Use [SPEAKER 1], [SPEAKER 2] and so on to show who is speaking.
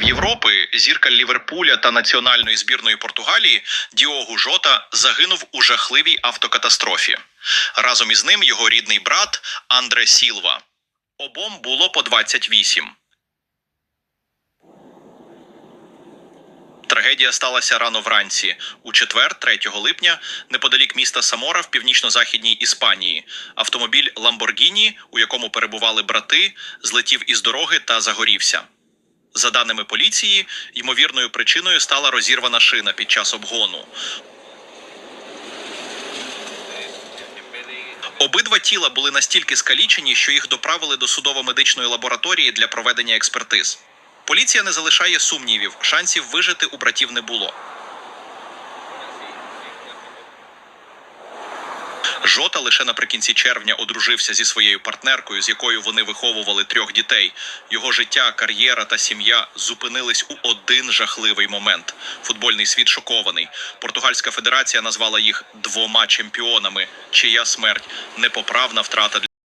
[SPEAKER 1] Європи зірка Ліверпуля та національної збірної Португалії Діогу Жота загинув у жахливій автокатастрофі. Разом із ним його рідний брат Андре Сілва. Обом було по 28. Трагедія сталася рано вранці, у четвер, 3 липня, неподалік міста Самора в північно-західній Іспанії. Автомобіль Ламборгіні, у якому перебували брати, злетів із дороги та загорівся. За даними поліції, ймовірною причиною стала розірвана шина під час обгону. Обидва тіла були настільки скалічені, що їх доправили до судово-медичної лабораторії для проведення експертиз. Поліція не залишає сумнівів, шансів вижити у братів не було. Жота лише наприкінці червня одружився зі своєю партнеркою, з якою вони виховували трьох дітей. Його життя, кар'єра та сім'я зупинились у один жахливий момент. Футбольний світ шокований. Португальська федерація назвала їх двома чемпіонами, чия смерть непоправна втрата для.